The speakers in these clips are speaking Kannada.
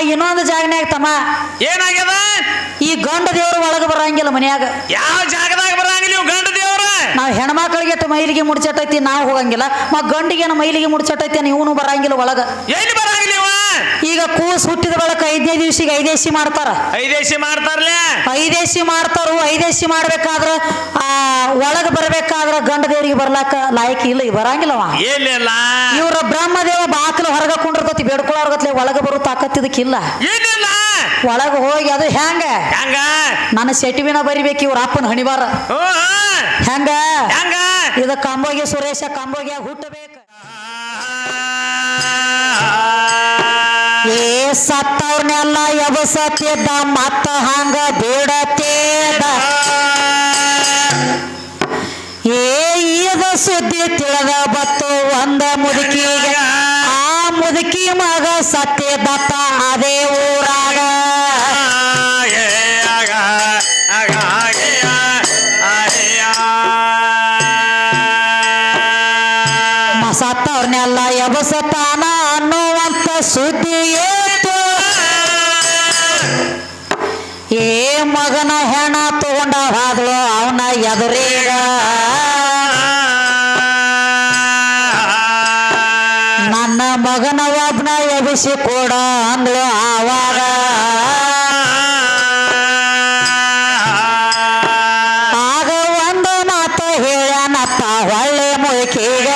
ಇನ್ನೊಂದು ಜಾಗನ್ಯಾಗ ತಮ್ಮ. ಏನಾಗ್ಯದ? ಈ ಗಂಡ ದೇವರು ಒಳಗೆ ಬರಂಗಿಲ್ಲ ಮನ್ಯಾಗ. ಯಾವ ಜಾಗದಾಗ ಬರಂಗಿಲ್ಲ ಗಂಡ ದೇವ್ರ? ನಾವು ಹೆಣ್ಮಕ್ಳಿಗೆ ಮೈಲಿಗೆ ಮುಡ್ಚಟೈತಿ ನಾವು ಹೋಗಂಗಿಲ್ಲ. ಮ ಗಂಡಿಗೆ ಮೈಲಿಗೆ ಮುಡ್ಚಟೈತಿ ಇವನು ಬರಂಗಿಲ್ಲ ಒಳಗ. ಎಲ್ಲಿ ಬರಂಗಿಲ್ಲ ಇವ? ಈಗ ಕೂಸ್ ಹುಟ್ಟಿದ ಬಳಕ ಐದನೇ ದಿವ್ಸಿಗೆ ಐದೇಸಿ ಮಾಡ್ತಾರ. ಐದೇಸಿ ಮಾಡ್ತಾರಲ್ಲ ಐದೇಸಿ ಮಾಡ್ತಾರು ಐದೇಸಿ ಮಾಡ್ಬೇಕಾದ್ರ ಆ ಒಳಗ ಬರ್ಬೇಕಾದ್ರ ಗಂಡ ದೇವರಿಗೆ ಬರ್ಲಾಕ ಲಾಯಕ್ ಇಲ್ಲ ಬರಂಗಿಲ್ಲವ. ಏನಿಲ್ಲ ಇವ್ರ ಬ್ರಹ್ಮದೇವ ಬಾಕ್ಲು ಹೊರಗ ಕುಂಡಿರ್ತತಿ ಬೇಡ್ಕೊಳ್ಳೋರ್ಗತ್ಲೆ ಒಳಗ ಬರೋ ತಾಕತ್ತಿದಕ್ಕಿಲ್ಲ ಏನಿಲ್ಲ ಒಳಗ ಹೋಗಿ ಅದು ಹೆಂಗ? ಹೆಂಗ? ನನ್ನ ಸೆಟಿವಿನ ಬರಿಬೇಕು ಇವ್ರ ಅಪ್ಪನ ಹಣಿಬಾರ. ಹೆಂಗ? ಹೆಂಗ? ಇದು ಕಂಬೋಗಿ ಸುರೇಶ ಕಂಬೋಗಿ ಹುಟ್ಟಬೇಕು. ಸತ್ತವ್ರನ್ನೆಲ್ಲ ಎಬಸತ್ತಿದ್ದ ಮತ್ತ ಹಂಗ ಬೇಡತ್ತೇದ. ಏ ಈಗ ಸುದ್ದಿ ತಿಳಿದ ಬತ್ತು ಒಂದ ಮುದುಕಿಗೆ, ಆ ಮುದುಕಿ ಮಗ ಸತ್ತಿದ್ದತ್ತ ಅದೇ ಊರಾಗ ಎದುರೀಗ ನನ್ನ ಮಗನ ಒಬ್ನ ಎಬಿಸಿ ಕೊಡ ಅಂದ್ಲು ಆವಾಗ. ಆಗ ಒಂದು ಮಾತು ಹೇಳ್ಯಾನಪ್ಪ, ಒಳ್ಳೆ ಮುಳುಕೀಗ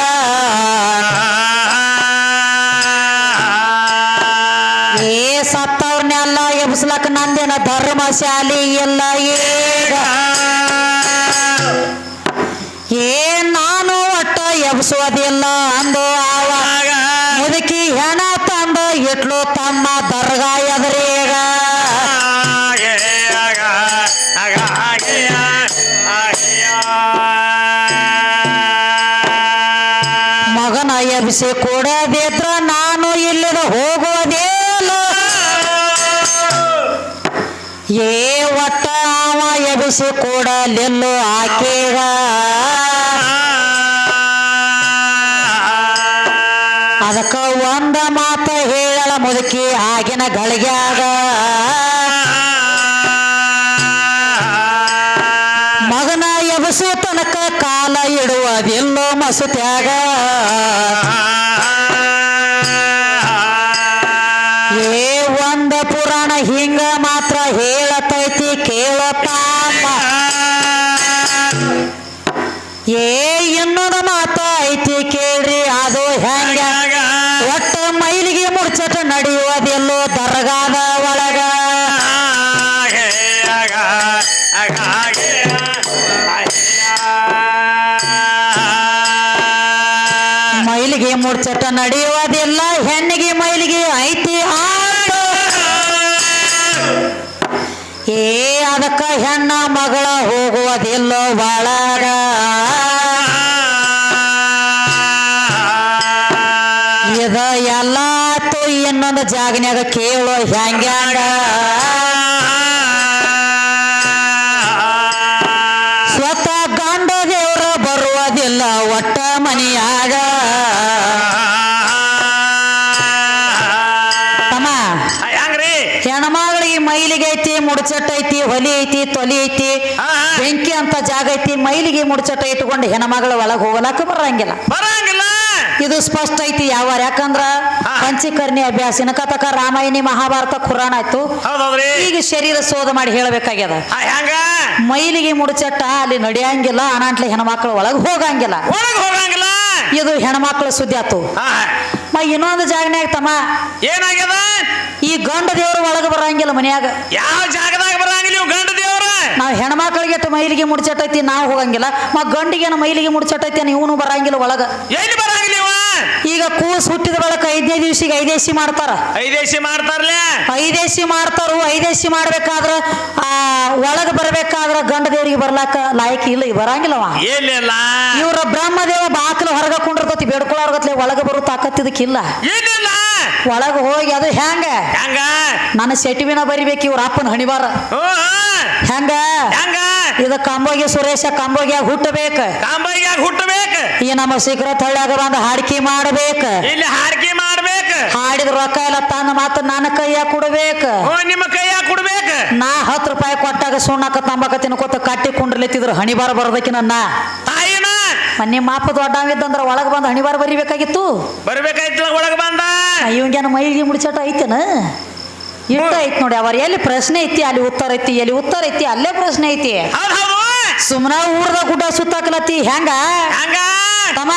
ಏ ಸತ್ತವ್ರನ್ನೆಲ್ಲ ಎಬ್ಸ್ಲಕ್ ನಂದಿನ ಧರ್ಮಶಾಲಿ ಇಲ್ಲ. ತಮ್ಮ ದರ್ಗಾ ಎದುರೀಗ. ಮಗನ ಎಬ್ಸಿ ಕೊಡದಿದ್ರ ನಾನು ಇಲ್ಲಿದ ಹೋಗುವುದೇಲ ಏ ಒಟ್ಟ ಅವ ಎಬ್ಸಿ ಕೊಡಲಿಲ್ಲೋ ಆಕೆಗ. ಅದಕ್ಕ ಒಂದ ಮುದುಕಿ ಆಗಿನ ಗಳಿಗ್ಯಾಗ. ಮಗನ ಎಬಸು ತನಕ ಕಾಲ ಇಡುವುದಿಲ್ಲೋ ಮಸುತ್ಯಾಗ ಹೆಣ್ಣ ಮಗಳ ಹೋಗುವುದಿಲ್ಲೋ ಬಾಳಾಗ. ಇದ ಎಲ್ಲ ಆತು ಇನ್ನೊಂದು ಜಾಗನ್ಯಾಗ ಕೇಳೋ ಹೆಂಗ್ಯಾಂಗ ಸ್ವತಃ ಗಂಡ ದೇವ್ರ ಬರುವುದಿಲ್ಲ ಒಟ್ಟ ಮನೆಯಾಗ. ಹೆಣ್ಮಗಳಿಗೆ ಮೈಲಿಗೆ ಐತಿ ಮುಡ್ಚಟ್ ಐತಿ ಹೊಲಿ ಐತಿ ತೊಲಿ ಐತಿ. ಬೆಂಕಿ ಅಂತ ಜಾಗ ಐತಿ ಮೈಲಿಗೆ ಮುಡ್ಚಟ ಇಟ್ಕೊಂಡು ಹೆಣ್ಮಗಳ ಒಳಗೆ ಹೋಗಲಾಕ ಬರಂಗಿಲ್ಲ. ಬರಂಗಿಲ್ಲ. ಇದು ಸ್ಪಷ್ಟ ಐತಿ ಯಾವ ಯಾಕಂದ್ರ ಪಂಚಿಕರ್ಣಿ ಅಭ್ಯಾಸ ಇನಕತಕ ರಾಮಾಯಣಿ ಮಹಾಭಾರತ ಖುರಾನ್ ಆಯ್ತು. ಈಗ ಶರೀರ ಶೋಧ ಮಾಡಿ ಹೇಳಬೇಕಾಗ್ಯದ. ಮೈಲಿಗೆ ಮುಡಚಟ್ಟ ಅಲ್ಲಿ ನಡೆಯಂಗಿಲ್ಲ ಅನಾಂಟ್ಲೆ ಹೆಣ್ಮಕ್ಳು ಒಳಗೆ ಹೋಗಂಗಿಲ್ಲ. ಇದು ಹೆಣ್ಮಕ್ಳ ಸುದ್ದಿ ಆತು. ಮ ಇನ್ನೊಂದು ಜಾಗನ್ಯಾಗ ತಮ್ಮ ಏನಾಗ್ಯದ? ಈ ಗಂಡ ದೇವರು ಒಳಗೆ ಬರಂಗಿಲ್ಲ ಮನ್ಯಾಗ. ಯಾವ ಜಾಗದಾಗ ಬರಂಗಿಲ್ಲ ಗಂಡ ನಾವು ಹೆಣ್ಮಕ್ಳಿಗೆ ಮೈಲಿಗೆ ಮುಡ್ಚಟೈತಿ ನಾವು ಹೋಗಂಗಿಲ್ಲ. ಮ ಗಂಡಿಗೆ ಮೈಲಿಗೆ ಮುಡ್ಚಟೈತಿ ಇವನು ಬರಂಗಿಲ್ಲ ಒಳಗ. ಎಲ್ಲಿ ಬರಂಗಿಲ್ಲ ಇವ? ಈಗ ಕೂಸ್ ಹುಟ್ಟಿದ ಬಳಕ ಐದನೇ ದಿವ್ಸಿಗೆ ಐದೇಸಿ ಮಾಡ್ತಾರ. ಐದೇಶಿ ಮಾಡ್ತಾರಲ್ಲ ಐದೇಸಿ ಮಾಡ್ತಾರು ಐದೇಸಿ ಮಾಡ್ಬೇಕಾದ್ರ ಆ ಒಳಗೆ ಬರ್ಬೇಕಾದ್ರ ಗಂಡ ದೇವರಿಗೆ ಬರ್ಲಾಕ ಲಾಯಕ್ ಇಲ್ಲ ಬರಂಗಿಲ್ಲವಾ ಎಲ್ಲಿಲ್ಲ ಇವ್ರ ಬ್ರಹ್ಮದೇವ ಬಾಕಲು ಹೊರಗ ಕುಂಡಿರ್ತತಿ ಬೇಡ್ಕೊಳ್ಳೋರ್ಗತ್ಲೆ ಒಳಗ ಬರೋ ತಾಕತ್ತಿದಕ್ಕಿಲ್ಲ ಎಲ್ಲಿಲ್ಲ ಒಳಗೆ ಹೋಗಿ ಅದು ಹೆಂಗ? ಹೆಂಗ? ನನ್ನ ಸೆಟಿವಿನ ಬರಿಬೇಕು ಇವ್ರ ಅಪ್ಪನ ಹಣಿಬಾರ. ಹೆಂಗ? ಹೆಂಗ? ಇದು ಕಂಬೋಗಿ ಸುರೇಶ ಕಂಬೋಗಿಯಾಗ ಹುಟ್ಟಬೇಕು. ಕಾಂಬರಿಯಾಗ ಹುಟ್ಟಬೇಕು. ಈ ನಮ್ಮ ಶೀಘ್ರ ತಳ್ಳಾಗ ಬಂದ ಹಾಡಿಕೆ ಮಾಡಬೇಕು. ಇಲ್ಲಿ ಹಾಡಿಕೆ ಮಾಡಬೇಕು. ಹಾಡಿದ ರೊಕ್ಕ ಎಲ್ಲ ತನ್ನ ಮಾತ್ರ ನನ್ನ ಕೈಯಾಗ ಕೊಡ್ಬೇಕ. ನಿಮ್ಮ ಕೈಯಾಗ ಕೊಡ್ಬೇಕ. ನಾ ಹತ್ತು ರೂಪಾಯಿ ಕೊಟ್ಟಾಗ ಸುಣ್ಣಕ್ಕ ತಂಬಾಕ ತಿನ್ಕೋತ ಕಟ್ಟಿ ಕುಂಡ್ರಲಿತ್ತಿದ್ರು ಹಣಿಬಾರ ಬರ್ಬೇಕು ನನ್ನ ತಾಯಿನ? ನಿಮ್ಮ ಮಾಪ ದೊಡ್ಡವಿದ್ದಂದ್ರ ಒಳಗೆ ಬಂದು ಹಣಿಬಾರ ಬರಿಬೇಕಾಗಿತ್ತು. ಬರ್ಬೇಕಾಯ್ತು ಒಳಗ ಬಂದ? ಇವಂಗೇನ ಮೈಗೆ ಮುಡಿಚಟ ಐತೇನ? ಇಟ್ಟ ಐತಿ ನೋಡಿ ಅವ್ರ ಎಲ್ಲಿ ಪ್ರಶ್ನೆ ಐತಿ ಅಲ್ಲಿ ಉತ್ತರ ಐತಿ ಎಲ್ಲಿ ಉತ್ತರ ಐತಿ ಅಲ್ಲೇ ಪ್ರಶ್ನೆ ಐತಿ. ಸುಮ್ನ ಹೌದು ಸುಮ್ಮನ ಊರ್ದ ಗುಡ್ಡ ಸುತ್ತಾಕಲತಿ ಹೆಂಗ? ಹಂಗ? ತಮ್ಮ.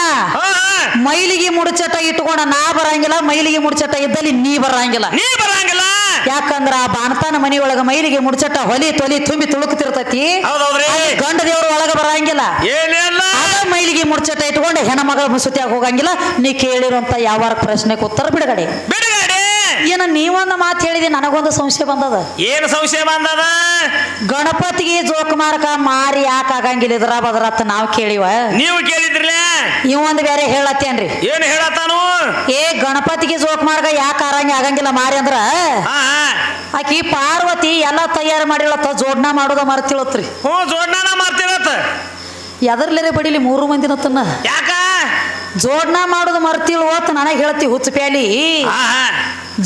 ಮೈಲಿಗೆ ಮುಡಚಟ ಇಟ್ಕೊಂಡ ನಾ ಬರಂಗಿಲ್ಲ ಮೈಲಿಗೆ ಮುಡಚಟ ಇದ್ದಲ್ಲಿ ನೀ ಬರಂಗಿಲ್ಲ. ನೀ ಬರಂಗಿಲ್ಲ. ಯಾಕಂದ್ರ ಆ ಬಾಣತಾನ ಮನೆಯೊಳಗ ಮೈಲಿಗೆ ಮುಡಚಟ ಹೊಲಿ ತೊಲಿ ತುಂಬಿ ತುಳುಕ್ತಿರ್ತೈತಿ ಗಂಡ ದೇವ್ರ ಒಳಗ ಬರಂಗಿಲ್ಲ. ಮೈಲಿಗೆ ಮುಡ್ಚಟ ಇಟ್ಕೊಂಡು ಹೆಣ್ಮಗಳ ಮುಸುತಿಯಾಗ ಹೋಗಂಗಿಲ್ಲ. ನೀ ಕೇಳಿರುವಂತ ಯಾವ ಪ್ರಶ್ನೆಗೆ ಉತ್ತರ ಬಿಡುಗಡೆ. ಬಿಡುಗಡೆ. ಏನ ನೀವೊಂದು ಮಾತು ಹೇಳಿದಿ ನನಗೊಂದು ಸಂಶಯ ಬಂದದ. ಏನು ಸಂಶಯ ಬಂದದ? ಗಣಪತಿಗೆ ಜೋಕ್ ಮಾರಕ ಮಾರಿ ಯಾಕೆ ಆಗಂಗಿಲ್ಲ ಇದ್ರ ಬದ್ರತ್ ನಾವು ಕೇಳಿವ. ನೀವು ಕೇಳಿದ್ರಲ್ಲ ಇವ್ ಒಂದು ಬೇರೆ ಹೇಳತ್ತೇನ್ರಿ. ಏನು ಹೇಳತ್ತಾನು? ಏ ಗಣಪತಿಗೆ ಜೋಕ್ ಮಾರ್ಗ ಯಾಕೆ ಆರಂಗ ಆಗಂಗಿಲ್ಲ ಮಾರಿ ಅಂದ್ರ? ಹಾ. ಆಕಿ ಪಾರ್ವತಿ ಎಲ್ಲ ತಯಾರು ಮಾಡಿಳತ್ತ ಜೋಡ್ನ ಮಾಡೋದ ಮರ್ತಿಳತ್ರಿ. ಹ್ಞೂ ಜೋಡ್ನಾನ ಮಾಡ್ತಿರತ್ತ ಎದರ್ಲೇರೆ ಬಡಿಲಿ ಮೂರು ಮಂದಿನ ತನ್ನ ಯಾಕ? ಜೋಡ್ನ ಮಾಡೋದು ಮರ್ತಿಲ್ವತ್ ಅಂತ ನನಗೆ ಹೇಳ್ತಿ ಹುಚ್ಚ ಪ್ಯಾಲಿ.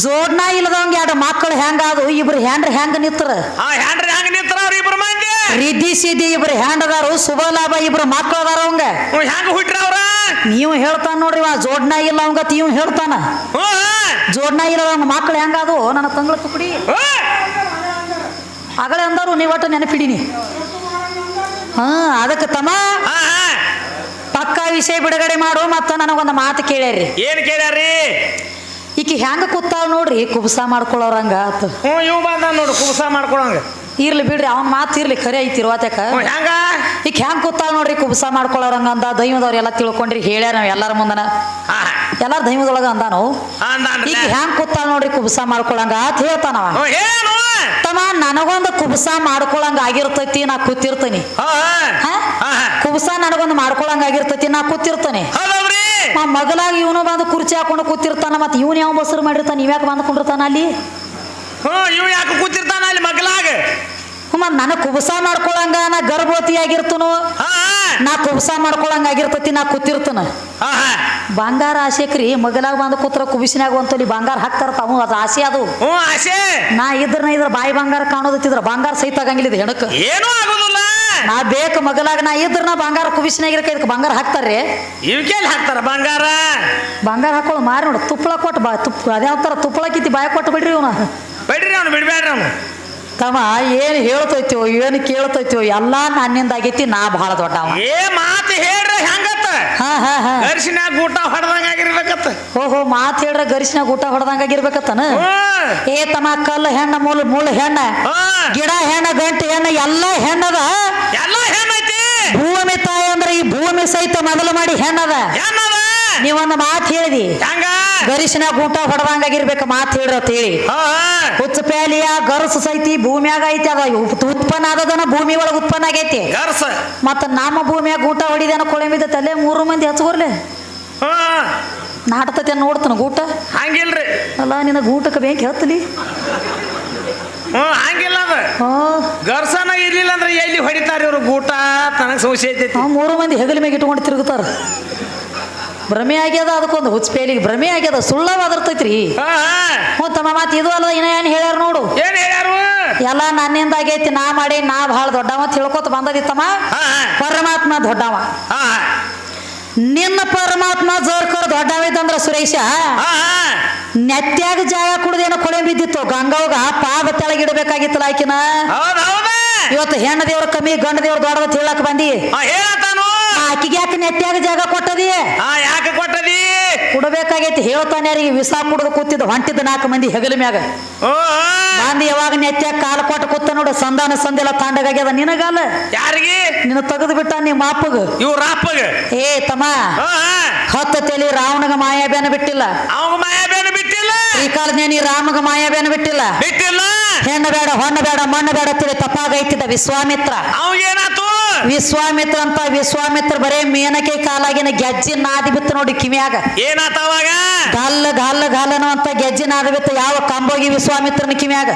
ಜೋಡ್ನ ಇಲ್ಲದಂಗ ಎರಡು ಮಕ್ಕಳು ಹೆಂಗಾದು ಇಬ್ರು ಹ್ಯಾಂಡ್ರ ಹೆಂಗ ನಿತ್ರ? ರಿದ್ದಿ ಸಿದ್ದಿ ಇಬ್ರು ಹ್ಯಾಂಡದಾರು ಶುಭ ಲಾಭ ಇಬ್ರು ಮಕ್ಕಳು ಅದಾರ ಅವಂಗ. ಹೆಂಗ ಅವ್ರ? ನೀವು ಹೇಳ್ತಾನ ನೋಡ್ರಿ ಜೋಡ್ನ ಇಲ್ಲ ಅವಂಗ ತೀವ್ ಹೇಳ್ತಾನ. ಜೋಡ್ನ ಇಲ್ಲದವಂಗ ಮಕ್ಕಳು ಹೆಂಗಾದು ನನ್ನ ತಂಗಳ ಕುಕ್ಕಡಿ. ಆಗಲೇ ಅಂದರು ನೀವು ಒಟ್ಟು ನೆನಪಿಡೀನಿ. ಹಾ ಅದಕ್ಕೆ ತಮ್ಮ. ವಿಷಯ ಬಿಡುಗಡೆ ಮಾಡು ಮತ್ತು ನನಗೊಂದು ಮಾತು ಕೇಳ್ಯಾರಿ ಏನ್ ಕೇಳ್ಯಾರಿ ಈಕಿ ಹೆಂಗ ಕೂತಾವ್ ನೋಡ್ರಿ ಕುಬಸ ಮಾಡ್ಕೊಳ್ಳೋರಂಗ ಆತು. ಹ್ಞೂ ಇವ್ ಬಂದ ನೋಡು ಕುಬಸ ಮಾಡ್ಕೊಳಂಗ. ಇರ್ಲಿ ಬಿಡ್ರಿ ಅವ್ನ ಮಾತು ಇರ್ಲಿ ಖರೆ ಐತಿ ಇರುವಾತಕ ಹ್ಞೂ ಹೆಂಗ? ಈಗ ಹ್ಯಾಂಗ್ ಕೂತಾಳ ನೋಡ್ರಿ ಕುಬ್ಸ ಮಾಡ್ಕೊಳ್ಳೋರಂಗ ಅಂದ? ದೈವದವ್ರು ಎಲ್ಲ ತಿಳ್ಕೊಂಡ್ರಿ ಹೇಳ್ಯಾರ ನಾವು ಎಲ್ಲಾರ ಮುಂದನ. ಎಲ್ಲಾರ ದೈವದೊಳಗ ಅಂದಾನು? ನಾವು ಈಗ ಹೆಂಗ್ ಕೂತಾಳ ನೋಡ್ರಿ ಕುಬ್ಸ ಮಾಡ್ಕೊಳಂಗ? ಅಂತ ಹೇಳ್ತಾನವ ತಮ್ಮ ನನಗೊಂದು ಕುಬ್ಸ ಮಾಡ್ಕೊಳಂಗ ಆಗಿರ್ತೈತಿ ನಾ ಕೂತಿರ್ತೀನಿ. ಕುಬ್ಸ ನನಗೊಂದು ಮಾಡ್ಕೊಳಂಗ ಆಗಿರ್ತೈತಿ ನಾ ಕೂತಿರ್ತೀನಿ. ಮಗಲಾಗ ಇವನು ಬಂದು ಕುರ್ಚಿ ಹಾಕೊಂಡು ಕೂತಿರ್ತಾನ ಮತ್ತೆ ಇವನು ಯಾವ ಬಸರು ಮಾಡಿರ್ತಾನ ಇವ್ಯಾಕೆ ಬಂದು ಕುಂಡಿರ್ತಾನ ಅಲ್ಲಿ? ಹ್ಞೂ ಇವ್ ಯಾಕೆ ಕೂತಿರ್ತಾನ ಅಲ್ಲಿ ಮಗ್ಲಾಗ? ನನಗೆ ಕುಬಸ ಮಾಡ್ಕೊಳಂಗ ನಾ ಗರ್ಭವತಿ ಆಗಿರ್ತನು. ನಾ ಕುಬಸ ಮಾಡ್ಕೊಳಂಗ ಆಗಿರ್ತತಿ ನಾ ಕೂತಿರ್ತನ. ಬಂಗಾರ ಆಸೆಕ್ರಿ ಮಗಲಾಗ ಬಂದು ಕೂತ್ರ ಕುಬಿಸಿನಾಗ ಅಂತಲಿ ಬಂಗಾರ ಹಾಕ್ತಾರ ತಾವು ಅದು ಆಸೆ ಅದು. ನಾ ಇದ್ರ ನಾ ಇದ್ರ ಬಾಯಿ ಬಂಗಾರ ಕಾಣೋದತ್ತಿದ್ರ ಬಂಗಾರ ಸಹಿತ ಆಗಂಗಿಲ್ಲ ಇದು ಹೆಣಕ್ ಏನೂ ಆಗುದಿಲ್ಲ. ನಾ ಬೇಕು ಮಗಲಾಗ ನಾ ಇದ್ರ ನಾ ಬಂಗಾರ ಕುಬಿಸಿನಾಗ ಇರಕ ಇದಕ್ಕೆ ಬಂಗಾರ ಹಾಕ್ತಾರ್ರಿ. ಇವಕ್ಕೆಲ್ಲ ಹಾಕ್ತಾರ ಬಂಗಾರ? ಬಂಗಾರ ಹಾಕೊಳ್ಳೋ ಮಾರಿ ನೋಡು ತುಪ್ಪಳ ಕೊಟ್ಟು ಬಾ ತುಪ್ಪ ಅದೇ ಹಾಕ್ತಾರ ತುಪ್ಪಳ ಕಿತ್ತಿ ಬಾಯಿ ಕೊಟ್ಟು ಬಿಡ್ರಿ ಇವನ. ಬಿಡ್ರಿ ಅವನು ಬಿಡ್ಬೇಡ್ರಿ ಅವ್ನು. ತಮ್ಮ ಏನು ಹೇಳ್ತೈತೋ ಏನು ಕೇಳ್ತೈತೋ ಎಲ್ಲ ನನ್ನಿಂದ ಆಗೈತಿ ನಾ ಬಹಳ ದೊಡ್ಡವ. ಏ ಮಾತು ಹೇಳ್ರಿ ಹೆಂಗತ್ತ? ಹಾ ಹಾ ಹಾ. ಊಟ ಹೊಡೆದಂಗ ಆಗಿರ್ಬೇಕತ್ತ. ಓಹೋ ಮಾತು ಹೇಳ್ರ ಗರಿಸಿನಾಗ ಊಟ ಹೊಡೆದಂಗ ಆಗಿರ್ಬೇಕತ್ತನ? ಏ ತಮ್ಮ ಕಲ್ಲು ಹೆಣ್ಣ ಮೂಲ ಮೂಲ ಹೆಣ್ಣ ಗಿಡ ಹೆಣ್ಣ ಗಂಟು ಹೆಣ್ಣ ಎಲ್ಲ ಹೆಣ್ಣದ. ಎಲ್ಲ ಹೆಣ್ಣೈತಿ. ಭೂಮಿ ತಾಯಿ ಅಂದ್ರೆ ಈ ಭೂಮಿ ಸಹಿತ ಮೊದಲು ಮಾಡಿ ಹೆಣ್ಣದ. ಹೆಣ್ಣದ. ನೀವೊಂದು ಮಾತು ಹೇಳಿದಿ. ಹಂಗ? ಗರಿಸಿನಾಗ ಊಟ ಹೊಡೆದಂಗ ಆಗಿರ್ಬೇಕು ಮಾತು ಹೇಳ್ರಿ ಅಂತ ಹೇಳಿ. ಹುಚ್ಚ ಪ್ಯಾಲಿಯ ಗರಸು ಸೈತಿ ಭೂಮಿಯಾಗ ಐತಿ ಅದ ಉತ್- ಉತ್ಪನ್ನ ಆದದನ ಭೂಮಿ ಒಳಗ ಉತ್ಪನ್ನ ಆಗೈತಿ. ಗರ್ಸ. ಮತ್ತ ನಮ್ಮ ಭೂಮಿಯಾಗ ಗೂಟ ಹೊಡಿದೇನ ಕೊಳಂಬಿದ ತಲೆ ಮೂರು ಮಂದಿ ಹಚ್ಕೋರ್ಲೆ. ಹಾ. ನಾಟತತೆ ನೋಡ್ತಾನ ಊಟ ಹಂಗಿಲ್ರಿ. ಅಲ್ಲ ನಿನ್ನ ಊಟಕ್ಕೆ ಬೇಕು ಹತ್ತಲಿ? ಹಂಗಿಲ್ಲ ಅದ. ಗರ್ಸನ ಇರ್ಲಿಲ್ಲ ಅಂದ್ರೆ ಎಲ್ಲಿ ಹೊಡಿತಾರ ಇವ್ರು ಗೂಟ? ತನಗ ಸಂಶಯ ಐತೈತಿ. ಮೂರು ಮಂದಿ ಹೆಗಲ ಮ್ಯಾಗ ಇಟ್ಕೊಂಡು ತಿರುಗುತ್ತಾರ ಭ್ರಮೆ ಆಗ್ಯದ ಅದಕ್ಕೊಂದು ಹುಚ್ಚಪೇಲಿಗೆ ಭ್ರಮೆ ಆಗ್ಯದ ಸುಳ್ಳವಾದಿರ್ತೈತ್ರಿ ಹಾ ಹಾ. ಹ್ಞೂ ತಮ್ಮ ಮಾತು ಇದು ಅಲ್ಲ ಇನ್ನ ಏನು ಹೇಳ್ಯಾರ ನೋಡು. ಏನ್ ಹೇಳ್ಯಾರು? ಎಲ್ಲ ನನ್ನಿಂದ ಆಗೈತಿ ನಾ ಮಾಡಿ ನಾ ಭಾಳ ದೊಡ್ಡವ ಅಂತ ತಿಳ್ಕೊತ ಬಂದದಿತ್ತಮ್ಮ ಹಾ ಹಾ. ಪರಮಾತ್ಮ ದೊಡ್ಡವ. ಹಾ. ನಿನ್ನ ಪರಮಾತ್ಮ ಜೋರ್ಕರ್ ದೊಡ್ಡವಿದ್ದಂದ್ರ ಸುರೇಶ ಹಾ ಹಾ. ನೆತ್ಯಾಗ ಜಾಗ ಕುಡ್ದೇನೋ ಕೊಳೆ ಬಿದ್ದಿತ್ತು. ಗಂಗವ್ಗ ಪಾದ ತೆಳಗಿಡಬೇಕಾಗಿತ್ತಲ್ಲ ಆಕಿನ. ಹೌದ್ ಹೌದ. ಇವತ್ತು ಹೆಣ್ಣು ದೇವ್ರ ಕಮ್ಮಿ ಗಂಡ ದೇವ್ರ ದೊಡ್ಡದ ಹೇಳಕ್ ಬಂದಿ. ಆ, ಹೇಳತಾನು ಆಕಿಗೆ ಯಾಕೆ ನೆತ್ಯಾಗ ಜಾಗ ಕೊಟ್ಟದಿ? ಹಾ ಯಾಕೆ ಕೊಟ್ಟದಿ? ಕುಡಬೇಕಾಗೈತಿ ಹೇಳ್ತಾನೆ ಯಾರಿಗೆ ವಿಸ ಕುಡಿದು ಕೂತಿದ್ದ ಹೊಂಟಿದ್ದ ನಾಲ್ಕು ಮಂದಿ ಹೆಗಲ ಮ್ಯಾಗ. ಓ ಯಾವಾಗ ನೆತ್ಯಾಗ ಕಾಲು ಕೊಟ್ಟ ಕೂತ ನೋಡು ಸಂಧಾನ ಸಂದಿಲ್ಲ ತಾಂಡಗಾಗ್ಯದ ನಿನಗಾಲ ಯಾರಿಗೆ? ನಿನ್ನ ತೆಗೆದು ಬಿಟ್ಟ ನಿಮ್ಮ ಅಪ್ಪಗ ಇವ್ರ ಅಪ್ಪಗ ಏ ತಮ್ಮ. ಹತ್ತ ತಲೆ ರಾವಣಗ ಮಾಯಾಬೇನ ಬಿಟ್ಟಿಲ್ಲ. ಅವಾಗ ಮಾಯಾಬೇನ ಬಿಟ್ಟಿಲ್ಲ. ಈ ಕಾಲದ ನೀ ರಾಮಗ ಮಾಯಾಬೇನ ಬಿಟ್ಟಿಲ್ಲ? ಬಿಟ್ಟಿಲ್ಲ. ಹೆಣ್ಣು ಬೇಡ ಹೊಣ್ಣ ಬೇಡ ಮಣ್ಣ ಬೇಡ ತಿಳಿ ತಪ್ಪಾಗೈತಿದ್ದ ವಿಶ್ವಾಮಿತ್ರ. ಅವಾಗೇನಾತು ವಿಶ್ವಾಮಿತ್ರ ಅಂತ ವಿಶ್ವಾಮಿತ್ರ ಬರೇ ಮೇನಕೆ ಕಾಲಾಗಿನ ಗೆಜ್ಜೆ ನಾದಿ ಬಿತ್ತು ನೋಡಿ ಕಿವಿಯಾಗ. ಏನಾತಾವಾಗ ಗಲ್ಲ ಗಲ್ಲ ಗಲ್ಲನ ಅಂತ ಗೆಜ್ಜೆ ನಾದಿ ಬಿತ್ತು ಯಾವ ಕಂಬೋಗಿ ವಿಶ್ವಾಮಿತ್ರನ ಕಿವಿಯಾಗ.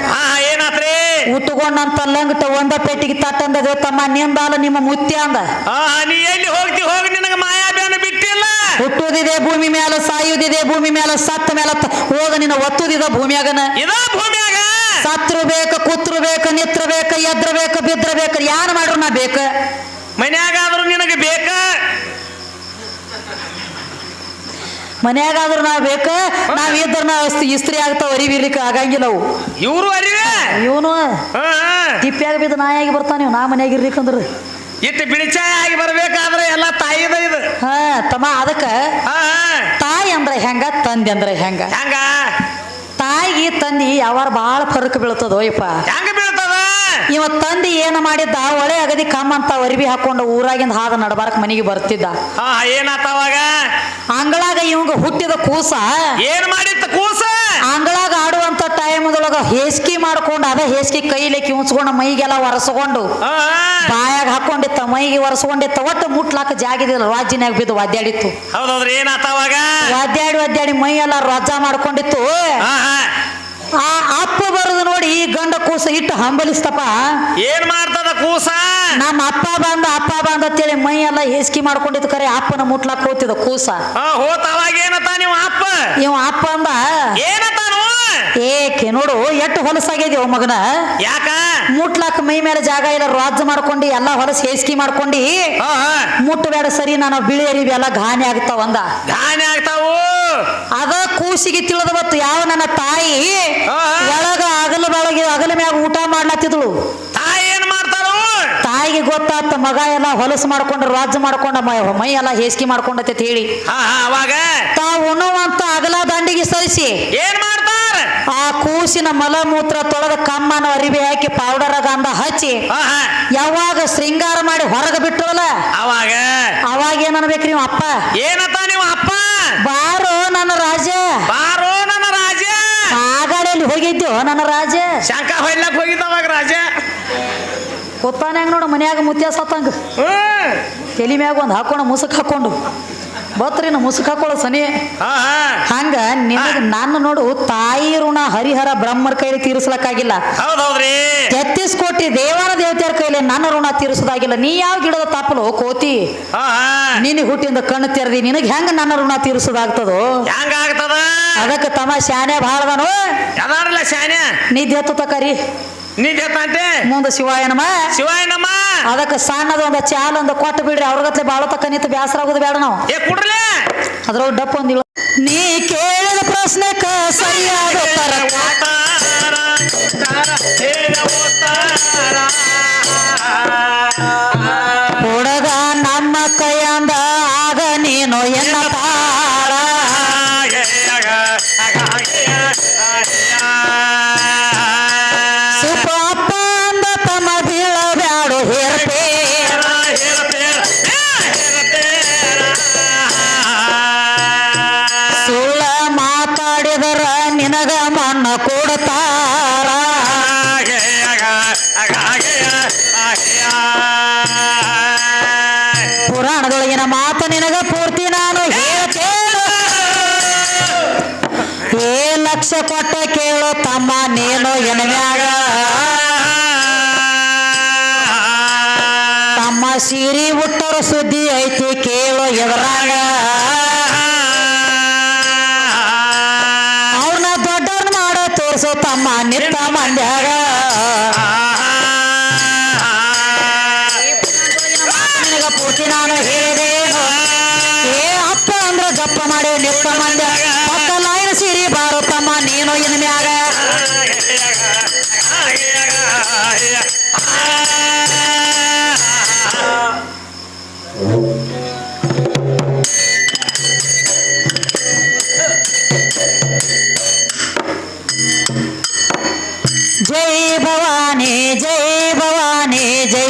ಏನಾತ್ರಿ? ಉಟ್ಕೊಂಡಂತ ಲಂಗಟ ಒಂದ ಪೆಟ್ಟಿಗೆ ತಟ್ಟಂದ ತಮ್ಮ ನಿಂದಾಲ ನಿಮ್ಮ ಮುತ್ಯ ಅಂದ. ನೀ ಎಲ್ಲಿ ಹೋಗ್ತಿ? ಹೋಗಿ ನಿನಗ ಮಾಯಾಬೇನ ಬಿಟ್ಟಿಲ್ಲ. ಹುಟ್ಟುದಿದೆ ಭೂಮಿ ಮೇಲೆ ಸಾಯುದಿದೆ ಭೂಮಿ ಮೇಲೆ ಸತ್ತ ಮೇಲೆ ಹೋಗ ನಿನ್ನ ಒತ್ತುದಿದ ಭೂಮಿಯಾಗನ. ಇದ ಭೂಮಿಯಾಗ? ಸತ್ರು ಬೇಕು ಕೂತ್ರು ಬೇಕು ನಿತ್ರ ಬೇಕು ಎದ್ರ ಬೇಕು ಬಿದ್ರ ಬೇಕು ಯಾರು ಮಾಡ್ರು ನಾ ಬೇಕ? ಮನ್ಯಾಗ ಆದ್ರೂ ನಿನಗೆ ಬೇಕ? ಮನ್ಯಾಗಾದ್ರೂ ನಾ ಬೇಕ? ನಾವ್ ಇದ್ರ ನಾವ್ ಇಸ್ತ್ರಿ ಆಗ್ತಾವ ಅರಿವಿರ್ಲಿಕ್ಕೆ ಆಗಂಗಿಲ್ಲ ಅವು. ಇವರು ಅರಿವೆ? ಇವನು ಹಾ, ಹಾ. ತಿಪ್ಪ್ಯಾಗ ಬಿದ್ದು ನಾಯಾಗಿ ಬರ್ತಾನ ನೀವು ನಾ ಮನ್ಯಾಗ ಇರ್ಲಿಕ್ಕಂದ್ರ ಇಟ್ಟು ಬಿಳಿಚಾಯ ಆಗಿ ಬರ್ಬೇಕಾದ್ರೆ ಎಲ್ಲ ತಾಯಿದ ಇದು. ಹ ತಮ್ಮ ಅದಕ್ಕ ಹಾ, ಹಾ. ತಾಯಿ ಅಂದ್ರೆ ಹೆಂಗ ತಂದೆ ಅಂದ್ರೆ ಹೆಂಗ? ಹೆಂಗ? ತಾಯಿಗೆ ತಂದಿ ಯಾವಾರ ಬಾಳ ಫರಕ್ ಬೀಳ್ತದೋ ಯಪ್ಪ. ಹೆಂಗ ಬೀಳ್ತದ? ಇವ ತಂದಿ ಏನ ಮಾಡಿದ್ದ? ಒಳೆ ಅಗದಿ ಕಮ್ಮ ಅಂತ ಅರಿವಿ ಹಾಕೊಂಡು ಊರಾಗಿಂದ ಹಾದ ನಡಬಾರಕ್ ಮನೆಗೆ ಬರ್ತಿದ್ದ. ಹಾ ಏನಾತವಾಗ ಅಂಗಳಾಗ ಇವಂಗ ಹುಟ್ಟಿದ ಕೂಸ. ಏನ್ ಮಾಡಿತ್ತ ಕೂಸ? ಅಂಗಳಾಗ ಆಡುವಂತ ಟೈಮ್ದೊಳಗ ಹೇಸ್ಕಿ ಮಾಡ್ಕೊಂಡು ಅದೇ ಹೇಸ್ಕಿ ಕೈಲಿ ಕಿವುಚ್ಕೊಂಡು ಮೈಗೆಲ್ಲ ಒರೆಸ್ಕೊಂಡು. ಬಾಯಾಗ ಹಾಕೊಂಡಿತ್ತ ಮೈಗೆ ಒರೆಸ್ಕೊಂಡಿತ್ತ ಒಟ್ಟು ಮುಟ್ಲಾಕ ಜಾಗಿದಿಲ್ಲ ರಾಜಿನಾಗ ಬಿದ್ದು ಒದ್ದಾಡಿತ್ತು ಒದ್ದಾಡಿ ಒದ್ದಾಡಿ ಮೈ ಎಲ್ಲ ರಜಾ ಮಾಡ್ಕೊಂಡಿತ್ತು. ಆ ಅಪ್ಪ ಬರೋದು ನೋಡಿ ಈ ಗಂಡ ಕೂಸ ಇಟ್ಟು ಹಂಬಲಿಸ್ತಪ್ಪ. ಏನ್ ಮಾಡ್ತದ ಕೂಸ? ನಮ್ಮ ಅಪ್ಪ ಬಂದ ಅಪ್ಪ ಬಂದ ಅಂತೇಳಿ ಮೈ ಎಲ್ಲ ಹೇಸಿಗೆ ಮಾಡ್ಕೊಂಡಿತ್ತು ಕರೆ ಅಪ್ಪನ ಮುಟ್ಲಾಕ್ ಕೂತಿದ ಕೂಸ. ಹೋತ ಅವಾಗ ನೀವು ಅಪ್ಪ? ಇವ ಅಪ್ಪ ಅಂದ ಏಕೆ ನೋಡು ಎಟ್ಟು ಹೊಲಸಾಗಿದೆ ಮಗನ? ಯಾಕ? ಮುಟ್ಲಾಕ್ ಮೈ ಮೇಲೆ ಜಾಗ ಇಲ್ಲ ರಾಜ್ ಮಾಡ್ಕೊಂಡು ಎಲ್ಲ ಹೊಲಸ ಹೇಸ್ಕಿ ಮಾಡ್ಕೊಂಡಿ. ಹಾ, ಬೇಡ ಮುಟ್ಟಬೇಡ ಸರಿ ನಾನು ಬಿಳಿ ಅರಿವಿ ಎಲ್ಲ ಘಾನಿ ಆಗ್ತಾವ ಅಂದ. ಗಾನೆ ಆಗ್ತಾವು? ಅದ ಕೂಸಿಗೆ ತಿಳಿದ ಬತ್ತು ಯಾವ ನನ್ನ ತಾಯಿ. ಒಳಗ ಅಗಲ ಬೆಳಗ್ಗೆ ಅಗಲ ಮ್ಯಾಗ ಊಟ ಮಾಡ್ಲತ್ತಿದ್ಳು ತಾಯಿಗೆ ಗೊತ್ತಾತ ಮಗ ಎಲ್ಲ ಹೊಲಸು ಮಾಡ್ಕೊಂಡು ರಾಜ ಮಾಡ್ಕೊಂಡ ಮೈ ಎಲ್ಲ ಹೇಸಿಗೆ ಮಾಡ್ಕೊಂಡತೆ ಹೇಳಿ. ಅವಾಗ? ತಾ ಉಣ್ಣುವಂತ ಅಗಲ ದಂಡಿಗೆ ಸರಿಸಿ. ಏನ್ ಮಾಡ್ತಾರ? ಆ ಕೂಸಿನ ಮಲಮೂತ್ರ ತೊಳೆದ ಕಮ್ಮನ ಅರಿವಿ ಹಾಕಿ ಪೌಡರ್ ಗಂಧ ಹಚ್ಚಿ ಯಾವಾಗ ಶೃಂಗಾರ ಮಾಡಿ ಹೊರಗೆ ಬಿಟ್ಟವಲ್ಲ ಅವಾಗ? ಅವಾಗ ಏನ್ ಅನ್ಬೇಕ್ರಿ ನೀವು ಅಪ್ಪ? ಏನತ್ತ ನೀವು ಅಪ್ಪ? ಬಾರೋ ನನ್ನ ರಾಜ. ಬಾರೋ ನನ್ನ ರಾಜ. ಆಗಾಡಲ್ಲಿ ಹೋಗಿದ್ದು ನನ್ನ ರಾಜ? ಶಂಕ ಹೊಯ್ಲಕ್ ಹೋಗಿದ್ದವಾಗ ರಾಜ. ಗೊತ್ತಾನ ಹೆಂಗ್ ನೋಡು ಮನ್ಯಾಗ ಮುತ್ಯ ಸತ್ತಂಗ ತಲಿ ಮ್ಯಾಗ ಒಂದು ಹಾಕೋಣ ಮುಸುಕ್ ಹಾಕೊಂಡು. ಬತ್ರಿ ನಾ ಮುಸುಕ್ ಹಾಕೊಳ್ಳೋ ಸನಿ. ಹಂಗ ನಿನಗ ನಾನು ನೋಡು ತಾಯಿ ಋಣ ಹರಿಹರ ಬ್ರಹ್ಮರ ಕೈಲಿ ತೀರಿಸ್ಲಕ್ಕಾಗಿಲ್ಲ. ತೆತ್ತಿಸ್ ಕೋಟಿ ದೇವರ ದೇವತೆಯರ ಕೈಲಿ ನನ್ನ ಋಣ ತೀರಿಸೋದಾಗಿಲ್ಲ. ನೀ ಯಾವ ಗಿಡದ ತಾಪಲು ಕೋತಿ? ನಿನಗೆ ಹುಟ್ಟಿಂದ ಕಣ್ಣು ತೆರೆದಿ ನಿನಗೆ ಹೆಂಗ ನನ್ನ ಋಣ ತೀರಿಸೋದಾಗ್ತದೋ? ಅದಕ್ಕೆ ತಮ್ಮ ಶಾನೆ ಶಾನ್ಯ? ನಿದ್ದೆ ತಕರಿ ನಿಜ ತಂತೆ ಮುಂದೆ ಶಿವಾಯನಮ್ಮ ಶಿವಾಯನಮ್ಮ ಅದಕ್ಕೆ ಸಣ್ಣದ ಒಂದು ಚಾಲ್ ಒಂದು ಕೊಟ್ಟು ಬಿಡ್ರಿ ಅವ್ರಗತ್ಲೆ ಬಾಳ ತಕ್ಕ ನಿಂತು ಬೇಸರ ಆಗೋದು ಬೇಡ ನಾವು. ಏ ಕುಡ್ರಲೇ? ಅದ್ರೊಳಗೆ ಡಪ್ ಒಂದಿಲ್ಲ ನೀ ಕೇಳಿದ ಪ್ರಶ್ನೆಕ ಸರಿಯಾದ ಉತ್ತರ ತಮ್ಮ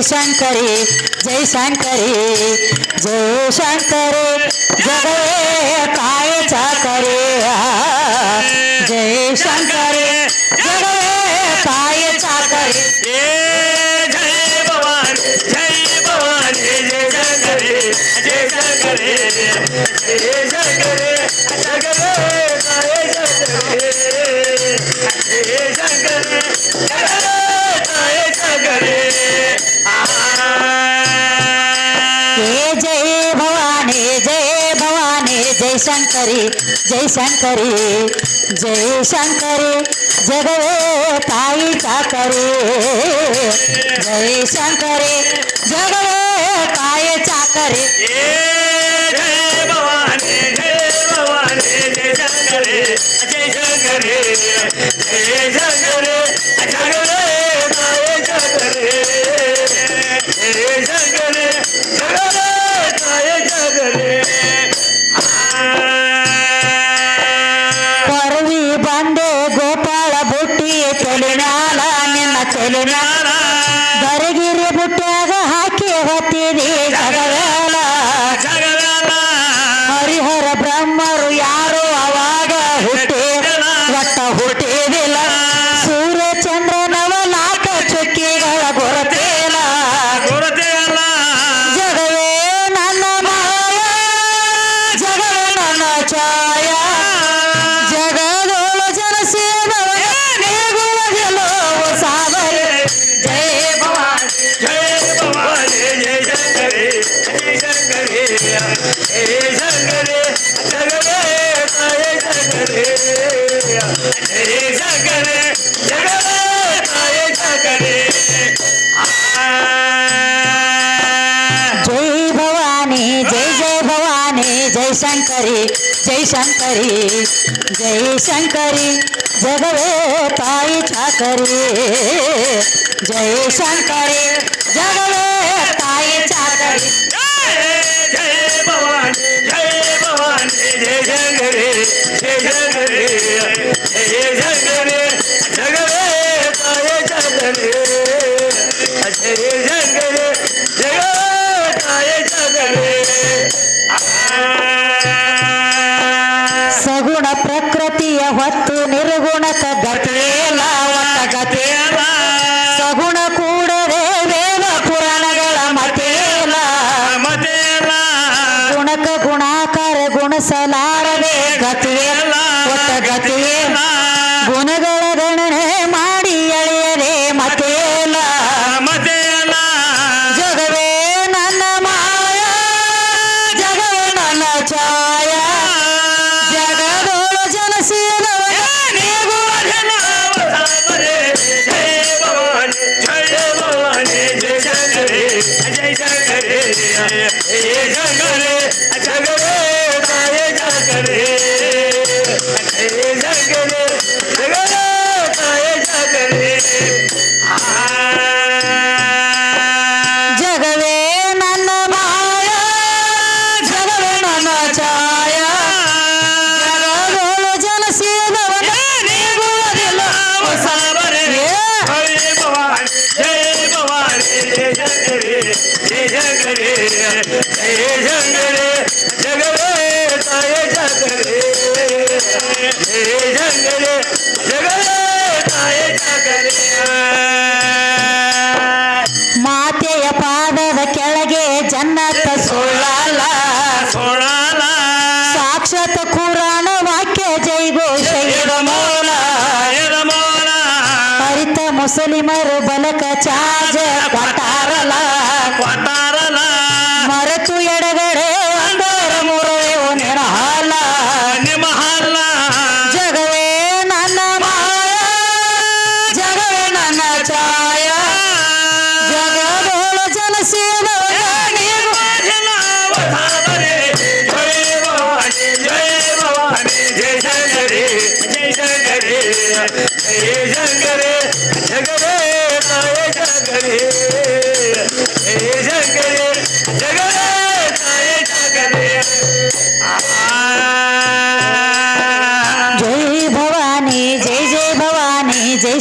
शंकर जय शंकर जय शंकरी जगवे कायचा करे जय शंकरी जगवे कायचा शंकरी जय शंकरी जय शंकरी जगवे ताईचा करे जय शंकरी जगवे ताईचा करे जय भवानी जय भवानी जय शंकरी. शंकरी जय शंकरी जय शंकरी जगवे पाई छाकरी जय शंकरी जगवे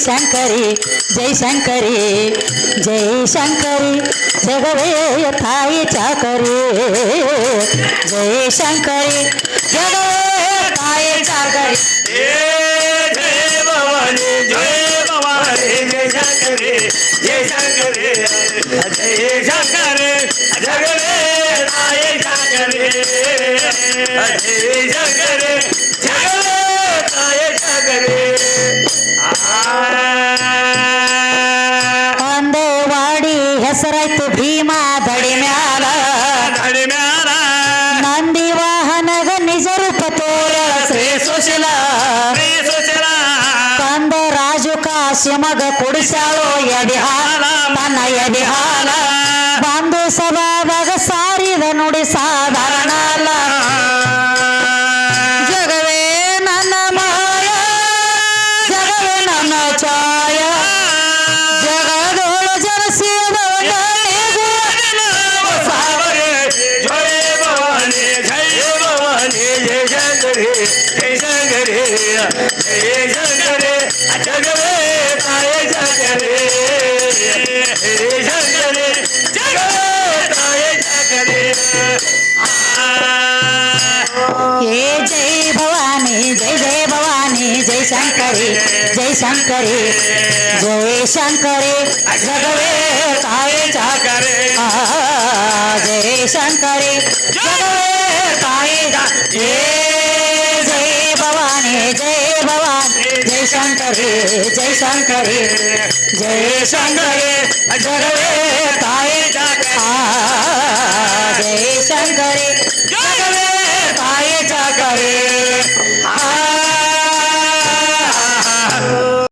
शंकरी, जय शंकरी जय शंकरी, जगवे थाय चाकरी। जय शंकरी, जगवे थाय चाकरी। जय भवानी जय भवानी, जय शङ्करी जय शङ्करी जय शङ्करी जगवे थाय चाकरी। जय शङ्करी जगवे थाय चाकरी। ಅಂದವಾಡಿ ಹೆಸರಾಯ್ತು ಭೀಮಾ ದಡಿ ಮ್ಯಾಲ. ನಂದಿ ವಾಹನದ ನಿಜ ರೂಪ ತೋರ ಶ್ರೀ ಸುಶೀಲ. ಶ್ರೀ ಸುಶೀಲ. ಕಂದ ರಾಜು ಕಾಶಿಮಗ ಕುಡಿಸಾಳು ಎಡಿಹಾಲ ತನ್ನ ಎಡಿಹಾಲ ಬಂದು ಸಭಾವಾಗ ಸಾರಿದ ನುಡಿ ಸಾ शंकरे जय शंकरे, जगवे तारे जागरे जय शंकरे, जगवे तारे जा। जय भवानी जय भवानी, जय शंकरे जय शंकरे जय शंकरे, जगवे तारे जागरे जय शंकरे, जगवे तारे जागरे